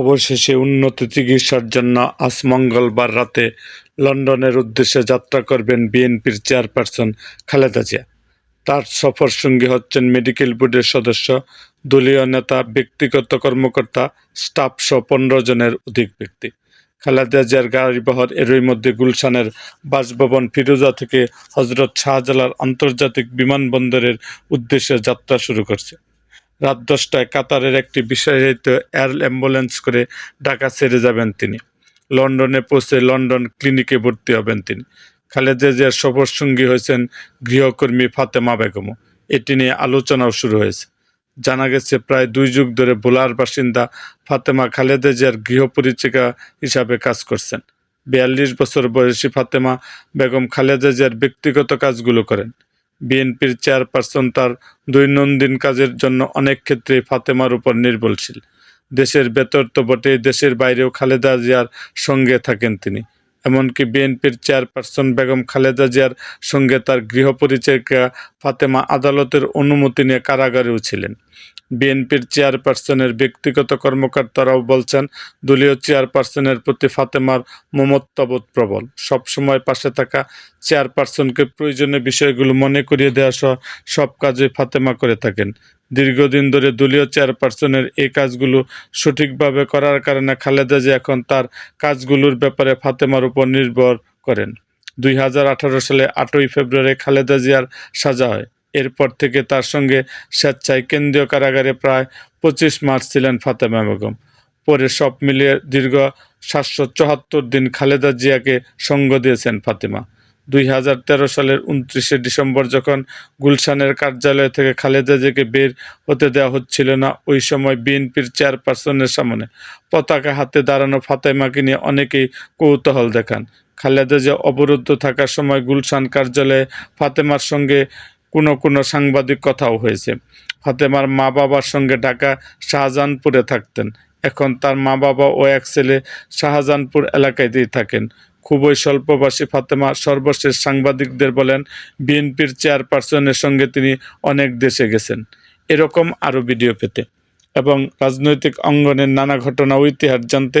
অবশেষে উন্নত চিকিৎসার জন্য আজ মঙ্গলবার রাতে লন্ডনের উদ্দেশ্যে যাত্রা করবেন বিএনপির চেয়ারপারসন খালেদা জিয়া। তার সফরসঙ্গী হচ্ছেন মেডিকেল বোর্ডের সদস্য, দলীয় নেতা, ব্যক্তিগত কর্মকর্তা স্টাফসহ পনেরো জনের অধিক ব্যক্তি। খালেদা জিয়ার গাড়িবহর এরই মধ্যে গুলশানের বাসভবন ফিরোজা থেকে হজরত শাহজালাল আন্তর্জাতিক বিমানবন্দরের উদ্দেশ্যে যাত্রা শুরু করছে। রাত দশটায় কাতারের একটি বিশেষায়িত এয়ার অ্যাম্বুলেন্স করে ঢাকা ছেড়ে যাবেন তিনি। লন্ডনে পৌঁছে লন্ডন ক্লিনিকে ভর্তি হবেন তিনি। খালেদা জিয়ার সফরসঙ্গী হয়েছেন গৃহকর্মী ফাতেমা বেগমও। এটি নিয়ে আলোচনাও শুরু হয়েছে। জানা গেছে, প্রায় দুই যুগ ধরে ভোলার বাসিন্দা ফাতেমা খালেদা জিয়ার গৃহপরিচিকা হিসাবে কাজ করছেন। বিয়াল্লিশ বছর বয়সী ফাতেমা বেগম খালেদা জিয়ার ব্যক্তিগত কাজগুলো করেন। বিএনপির চেয়ারপারসন তার দৈনন্দিন কাজের জন্য অনেক ক্ষেত্রে ফাতেমার উপর নির্ভরশীল। দেশের ভেতর তো বটে দেশের বাইরেও খালেদা জিয়ার সঙ্গে থাকেন তিনি। এমনকি বিএনপির চেয়ারপারসন বেগম খালেদা জিয়ার সঙ্গে তার গৃহপরিচয়িকা ফাতেমা আদালতের অনুমতি নিয়ে কারাগারেও ছিলেন। বিএনপির চেয়ারপারসনের ব্যক্তিগত কর্মকর্তারাও বলছেন, দলীয় চেয়ারপারসনের প্রতি ফাতেমার মমত্ববোধ প্রবল। সবসময় পাশে থাকা চেয়ারপারসনকে প্রয়োজনীয় বিষয়গুলো মনে করিয়ে দেওয়া সহ সব কাজে ফাতেমা করে থাকেন। দীর্ঘদিন ধরে দলীয় চেয়ারপারসনের এই কাজগুলো সঠিকভাবে করার কারণে খালেদা জিয়া এখন তার কাজগুলোর ব্যাপারে ফাতেমার উপর নির্ভর করেন। দুই হাজার আঠারো সালে আটই ফেব্রুয়ারি খালেদা জিয়ার সাজা হয়। এরপর থেকে তার সঙ্গে স্বেচ্ছায় কেন্দ্রীয় কারাগারে প্রায় পঁচিশ মার্চ ছিলেন ফাতেমা বেগম। পরে সব মিলিয়ে দীর্ঘ সাতশো চুয়াত্তর দিন খালেদা জিয়াকে সঙ্গ দিয়েছেন ফাতেমা। দুই হাজার তেরো সালের উনত্রিশে ডিসেম্বর যখন গুলশানের কার্যালয় থেকে খালেদা জিয়াকে বের হতে দেওয়া হচ্ছিল না, ওই সময় বিএনপির চেয়ারপারসনের সামনে পতাকা হাতে দাঁড়ানো ফাতেমাকে নিয়ে অনেকেই কৌতূহল দেখান। খালেদা জিয়া অবরুদ্ধ থাকার সময় গুলশান কার্যালয়ে ফাতেমার সঙ্গে কোনো কোনো সাংবাদিক কথাও হয়েছে। ফাতেমার মা বাবার সঙ্গে ঢাকা শাহজাহানপুরে থাকতেন। এখন তার মা বাবা ও এক ছেলে শাহজাহানপুর এলাকাতেই থাকেন। খুবই স্বল্পবাসী ফাতেমা সর্বশেষ সাংবাদিকদের বলেন, বিএনপির চেয়ারপারসনের সঙ্গে তিনি অনেক দেশে গেছেন। এরকম আরও ভিডিও পেতে। এবং রাজনৈতিক অঙ্গনের নানা ঘটনা ও ইতিহাস জানতে